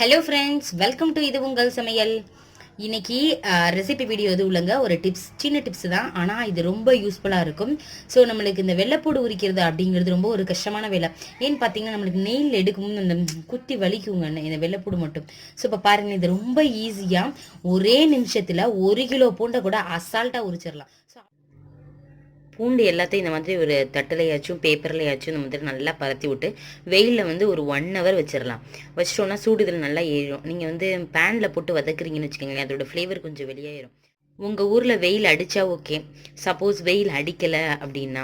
Hello friends welcome to இது உங்கள் சமையல். இன்னைக்கு ரெசிபி வீடியோ எதுவும் இல்லைங்க ஒரு டிப்ஸ் சின்ன டிப்ஸ் தான். ஆனால் இது ரொம்ப யூஸ்ஃபுல்லாக இருக்கும். ஸோ நம்மளுக்கு இந்த வெள்ளைப்பூடு உரிக்கிறது அப்படிங்கிறது ரொம்ப ஒரு கஷ்டமான வேலை. ஏன்னு பார்த்தீங்கன்னா நம்மளுக்கு நெயில் எடுக்கும் அந்த குத்தி வலிக்குங்க இந்த வெள்ளைப்பூடு மட்டும். ஸோ இப்போ பாருங்க இது ரொம்ப ஈஸியாக ஒரே நிமிஷத்தில் ஒரு கிலோ பூண்டை கூட அசால்ட்டாக உரிச்சிடலாம். ஸோ பூண்டு எல்லாத்தையும் இந்த மாதிரி ஒரு தட்டுலையாச்சும் பேப்பர்லையாச்சும் இந்த மாதிரி நல்லா பரத்தி விட்டு வெயிலில் வந்து ஒரு ஒன் ஹவர் வச்சிடலாம் வச்சிட்டோன்னா சூடு இதில் நல்லா ஏறும். நீங்கள் வந்து பேனில் போட்டு வதக்குறீங்கன்னு வச்சுக்கோங்களேன் அதோட ஃப்ளேவர் கொஞ்சம் வெளியாயிரும். உங்கள் ஊரில் வெயில் அடித்தா ஓகே. சப்போஸ் வெயில் அடிக்கலை அப்படின்னா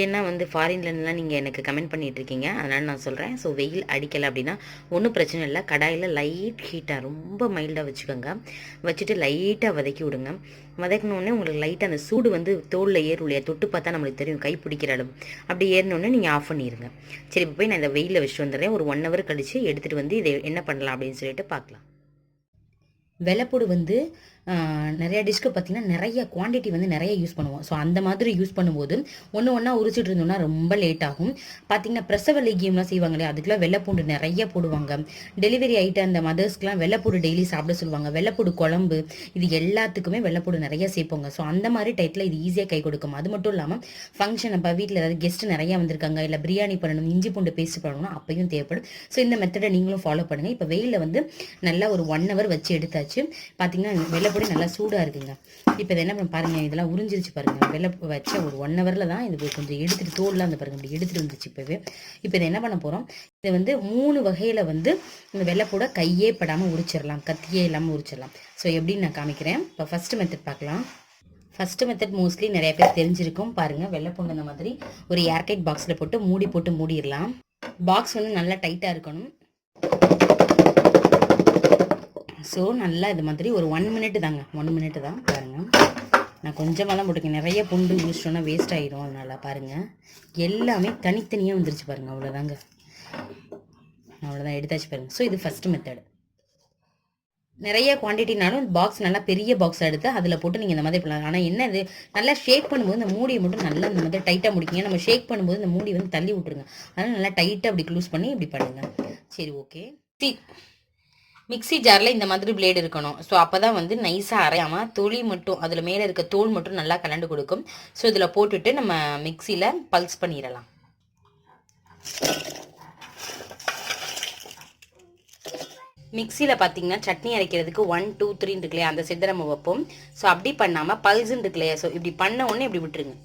ஏன்னா வந்து ஃபாரின்லலாம் நீங்கள் எனக்கு கமெண்ட் பண்ணிகிட்ருக்கீங்க அதனால் நான் சொல்கிறேன் ஸோ வெயில் அடிக்கலை அப்படின்னா ஒன்றும் பிரச்சனை இல்லை. கடாயில் லைட் ஹீட்டாக ரொம்ப மைல்டாக வச்சுக்கோங்க. வச்சுட்டு லைட்டாக வதக்கி விடுங்க. வதக்கினோடனே உங்களுக்கு லைட்டாக அந்த சூடு வந்து தோலில் ஏறும் இல்லையா தொட்டு பார்த்தா நம்மளுக்கு தெரியும். கை பிடிக்கிற அளவு. அப்படி ஏறினோடனே நீங்கள் ஆஃப் பண்ணிடுங்க சரி இப்போ போய் நான் இந்த வெயிலில் வச்சுட்டு வந்துடுறேன். ஒரு ஒன் ஹவர் கழித்து எடுத்துகிட்டு வந்து இதை என்ன பண்ணலாம் அப்படின்னு சொல்லிட்டு பார்க்கலாம். வெள்ளப்பூடு வந்து நிறைய டிஷ்க்கு பார்த்தீங்கன்னா நிறைய குவாண்டிட்டி வந்து நிறைய யூஸ் பண்ணுவோம். ஸோ அந்த மாதிரி யூஸ் பண்ணும்போது ஒன்று ஒன்றா உரிச்சிட்டு இருந்தோம்னா ரொம்ப லேட் ஆகும். பார்த்தீங்கன்னா பிரசவ லேகியம்லாம் செய்வாங்க இல்லையா அதுக்கெல்லாம் வெள்ளைப்பூண்டு நிறைய போடுவாங்க. டெலிவரி ஆகிட்ட அந்த மதர்ஸ்க்குலாம் வெள்ளைப்பூடு டெய்லி சாப்பிட சொல்லுவாங்க. வெள்ளைப்பூடு குழம்பு இது எல்லாத்துக்குமே வெள்ளைப்பூடு நிறைய சேர்ப்போங்க. ஸோ அந்த மாதிரி டைத்தில் இது ஈஸியாக கை கொடுக்கும். அது மட்டும் இல்லாமல் ஃபங்க்ஷன் அப்போ வீட்டில் ஏதாவது கெஸ்ட் நிறைய வந்திருக்காங்க இல்லை பிரியாணி பண்ணணும் இஞ்சி பூண்டு பேஸ்ட் பண்ணணும்னா அப்பையும் தேவைப்படும். ஸோ இந்த மெத்தடை நீங்களும் ஃபாலோ பண்ணுங்கள் இப்போ வெயிலில் வந்து நல்லா ஒரு ஒன் ஹவர் வச்சு எடுத்தாச்சு. பார்த்தீங்கன்னா வெள்ளைப்பொடி நல்லா சூடாக இருக்குங்க. இப்போ இதை என்ன பண்ண பாருங்கள் இதெல்லாம் உறிஞ்சிருச்சு பாருங்கள் வெள்ளை வச்ச ஒரு ஒன் ஹவரில் தான் இது கொஞ்சம் எடுத்துட்டு தோல்லாம் அந்த பாருங்க இப்படி எடுத்துட்டு வந்துச்சு இப்போவே. இப்போ இதை என்ன பண்ண போகிறோம் இதை வந்து மூணு வகையில் வந்து இந்த வெள்ளைப்பூட கையே படாமல் உரிச்சிடலாம் கத்தியே இல்லாமல் உரிச்சிடலாம். ஸோ எப்படின்னு நான் காமிக்கிறேன். இப்போ ஃபஸ்ட்டு மெத்தட் பார்க்கலாம். ஃபஸ்ட்டு மெத்தட் மோஸ்ட்லி நிறைய பேர் தெரிஞ்சிருக்கும். பாருங்கள் வெள்ளைப்பூண்டு இந்த மாதிரி ஒரு ஏர்டைட் பாக்ஸில் போட்டு மூடி போட்டு மூடிடலாம். பாக்ஸ் வந்து நல்லா டைட்டாக இருக்கணும். ஸோ நல்லா இது மாதிரி ஒரு ஒன் மினிட் தாங்க. ஒன் மினிட் தான் பாருங்கள் நான் கொஞ்சமாக தான் போட்டுக்கேன் நிறைய யூஸ் யூஸ்டோன்னா வேஸ்ட் ஆகிடும் அதனால் பாருங்கள் எல்லாமே தனித்தனியாக வந்துருச்சு பாருங்கள் அவ்வளோதாங்க அவ்வளோதான் எடுத்தாச்சு பாருங்கள் ஸோ இது ஃபஸ்ட்டு மெத்தடு நிறைய குவான்டிட்டினாலும் பாக்ஸ் நல்லா பெரிய பாக்ஸ் எடுத்து அதில் போட்டு நீங்கள் இந்த மாதிரி பண்ணலாம். ஆனால் என்ன இது? நல்லா ஷேக் பண்ணும்போது இந்த மூடியை மட்டும் நல்லா இந்த மாதிரி டைட்டாக முடிக்கிங்க நம்ம ஷேக் பண்ணும்போது இந்த மூடி வந்து தள்ளி விட்டுருங்க. அதனால் நல்லா டைட்டாக அப்படி க்ளூஸ் பண்ணி இப்படி பண்ணுங்கள் சரி ஓகே மிக்சி மிக்ஸி ஜாரில் இந்த மாதிரி பிளேடு இருக்கணும். ஸோ அப்போ தான் வந்து நைஸாக அரையாமல் தொளி மட்டும் அதில் மேலே இருக்க தோல் மட்டும் நல்லா கலண்டு கொடுக்கும். ஸோ இதில் போட்டுட்டு நம்ம மிக்சியில் பல்ஸ் பண்ணிடலாம். மிக்சியில் பார்த்தீங்கன்னா சட்னி அரைக்கிறதுக்கு ஒன் டூ த்ரீன்னு இருக்கு இல்லையா? அந்த செட்டை நம்ம வைப்போம். ஸோ அப்படி பண்ணாமல் பல்ஸ்ன்னு இருக்கு இல்லையா? ஸோ இப்படி பண்ண உடனே இப்படி விட்டுருங்க.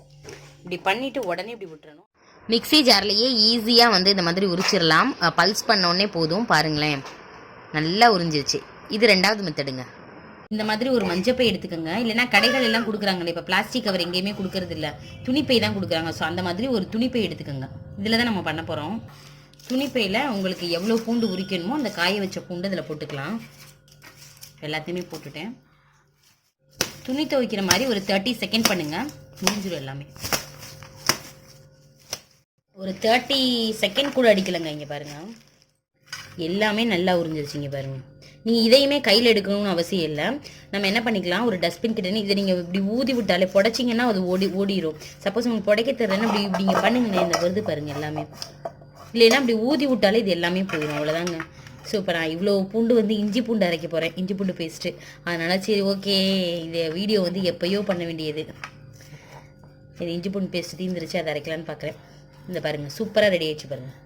இப்படி பண்ணிவிட்டு உடனே இப்படி விட்டுறணும். மிக்ஸி ஜார்லேயே ஈஸியாக வந்து இந்த மாதிரி உரிச்சிடலாம். பல்ஸ் பண்ண உடனே போதும் பாருங்களேன். நல்லா உறிஞ்சிருச்சு. இது ரெண்டாவது மெத்தடுங்க. இந்த மாதிரி ஒரு மஞ்சப்பை எடுத்துக்கோங்க. இல்லைன்னா கடைகள் எல்லாம் கொடுக்குறாங்களே இப்போ பிளாஸ்டிக் கவர் எங்கேயுமே கொடுக்கறது இல்லை. துணிப்பை தான் கொடுக்குறாங்க. ஸோ அந்த மாதிரி ஒரு துணிப்பை எடுத்துக்கோங்க. இதில் தான் நம்ம பண்ண போகிறோம் துணிப்பையில் உங்களுக்கு எவ்வளோ பூண்டு உரிக்கணுமோ அந்த காய வச்ச பூண்டு இதில் போட்டுக்கலாம். எல்லாத்தையுமே போட்டுட்டேன். துணி துவைக்கிற மாதிரி ஒரு தேர்ட்டி செகண்ட் பண்ணுங்கள் முடிஞ்சிடும் எல்லாமே. ஒரு தேர்ட்டி செகண்ட் கூட அடிக்கலைங்க இங்கே பாருங்கள் எல்லாமே நல்லா உறிஞ்சிருச்சிங்க பாருங்க. நீங்கள் இதையுமே கையில் எடுக்கணும்னு அவசியம் இல்லை. நம்ம என்ன பண்ணிக்கலாம்? ஒரு டஸ்ட்பின் கிட்டே இதை நீங்கள் இப்படி ஊதி விட்டாலே புடைச்சிங்கன்னா அது ஓடி ஓடிடும் சப்போஸ் உங்களுக்கு புடைக்க தெரியலன்னா இப்படி இப்படி நீங்கள் பண்ணுங்க இந்த வருது பாருங்கள் எல்லாமே. இல்லைன்னா இப்படி ஊதி விட்டாலே இது எல்லாமே போயிடும் அவ்வளோதாங்க ஸோ இப்போ நான் இவ்வளோ பூண்டு வந்து இஞ்சி பூண்டு அரைக்க போகிறேன் இஞ்சி பூண்டு பேஸ்ட்டு அதனால் சரி ஓகே இந்த வீடியோ வந்து எப்பயோ பண்ண வேண்டியது. இது இஞ்சி பூண்டு பேஸ்ட்டு தீந்துருச்சு அதை அரைக்கலான்னு பார்க்குறேன் இந்த பாருங்கள் சூப்பராக ரெடி ஆயிடுச்சு பாருங்கள்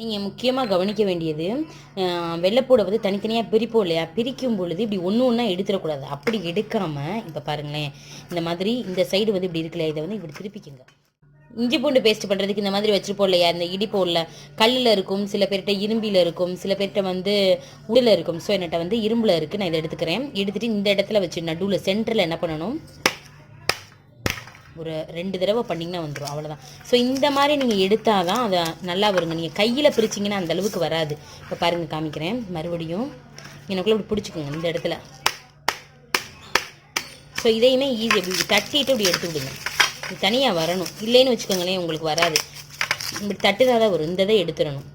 நீங்கள் முக்கியமாக கவனிக்க வேண்டியது வெள்ளைப்பூடை வந்து தனித்தனியாக பிரிப்போம் இல்லையா? பிரிக்கும் பொழுது இப்படி ஒன்று ஒன்றா எடுத்துடக்கூடாது. அப்படி எடுக்காமல் இப்போ பாருங்களேன். இந்த மாதிரி இந்த சைடு வந்து இப்படி இருக்குல்ல இதை வந்து இப்படி திருப்பிக்குங்க. இஞ்சி பூண்டு பேஸ்ட் பண்ணுறதுக்கு இந்த மாதிரி வச்சுருப்போம் இல்லையா? இந்த இடிப்போல்ல கல்லில் இருக்கும் சில பேர்கிட்ட இரும்பில் இருக்கும் சில பேர்கிட்ட வந்து உடலில் இருக்கும். ஸோ என்கிட்ட வந்து இரும்பில் இருக்குது நான் இதை எடுத்துக்கிறேன். எடுத்துகிட்டு இந்த இடத்துல வச்சு நடுவில் சென்டரில் என்ன பண்ணணும்? ஒரு ரெண்டு தடவை பண்ணிங்கன்னா வந்துடும் அவ்வளோதான் ஸோ இந்த மாதிரி நீங்கள் எடுத்தால் தான் அதை நல்லா வருங்க. நீங்கள் கையில் பிரிச்சிங்கன்னா அந்த அளவுக்கு வராது. இப்போ பாருங்கள் காமிக்கிறேன். மறுபடியும் எனக்குள்ளே இப்படி பிடிச்சிக்கோங்க இந்த இடத்துல. ஸோ இதையுமே ஈஸி இப்படி தட்டிட்டு இப்படி எடுத்து விடுங்க. இது தனியாக வரணும். இல்லைன்னு வச்சுக்கோங்களேன் உங்களுக்கு வராது. இப்படி தட்டுதான் தான் வரும். இந்த இதை எடுத்துடணும்.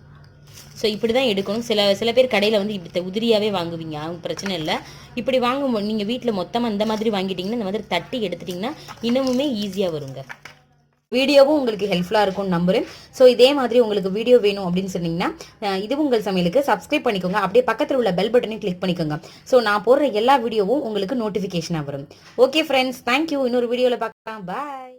ஸோ இப்படி தான் எடுக்கணும். சில சில பேர் கடையில் வந்து இப்படி உதிரியாகவே வாங்குவீங்க. அவங்க பிரச்சனை இல்லை. இப்படி வாங்கும் நீங்கள் வீட்டில் மொத்தமாக இந்த மாதிரி வாங்கிட்டீங்கன்னா இந்த மாதிரி தட்டி எடுத்துட்டிங்கன்னா இன்னமுமே ஈஸியாக வருங்க. வீடியோவும் உங்களுக்கு ஹெல்ப்ஃபுல்லாக இருக்கும்னு நம்புகிறேன் ஸோ இதே மாதிரி உங்களுக்கு வீடியோ வேணும் அப்படின்னு சொன்னீங்கன்னா இது உங்கள் சமையலுக்கு சப்ஸ்கிரைப் பண்ணிக்கோங்க. அப்படியே பக்கத்தில் உள்ள பெல் பட்டனையும் கிளிக் பண்ணிக்கோங்க. ஸோ நான் போடுற எல்லா வீடியோவும் உங்களுக்கு நோட்டிஃபிகேஷனாக வரும். ஓகே ஃப்ரெண்ட்ஸ் தேங்க்யூ இன்னொரு வீடியோவில் பார்க்கலாம். பாய்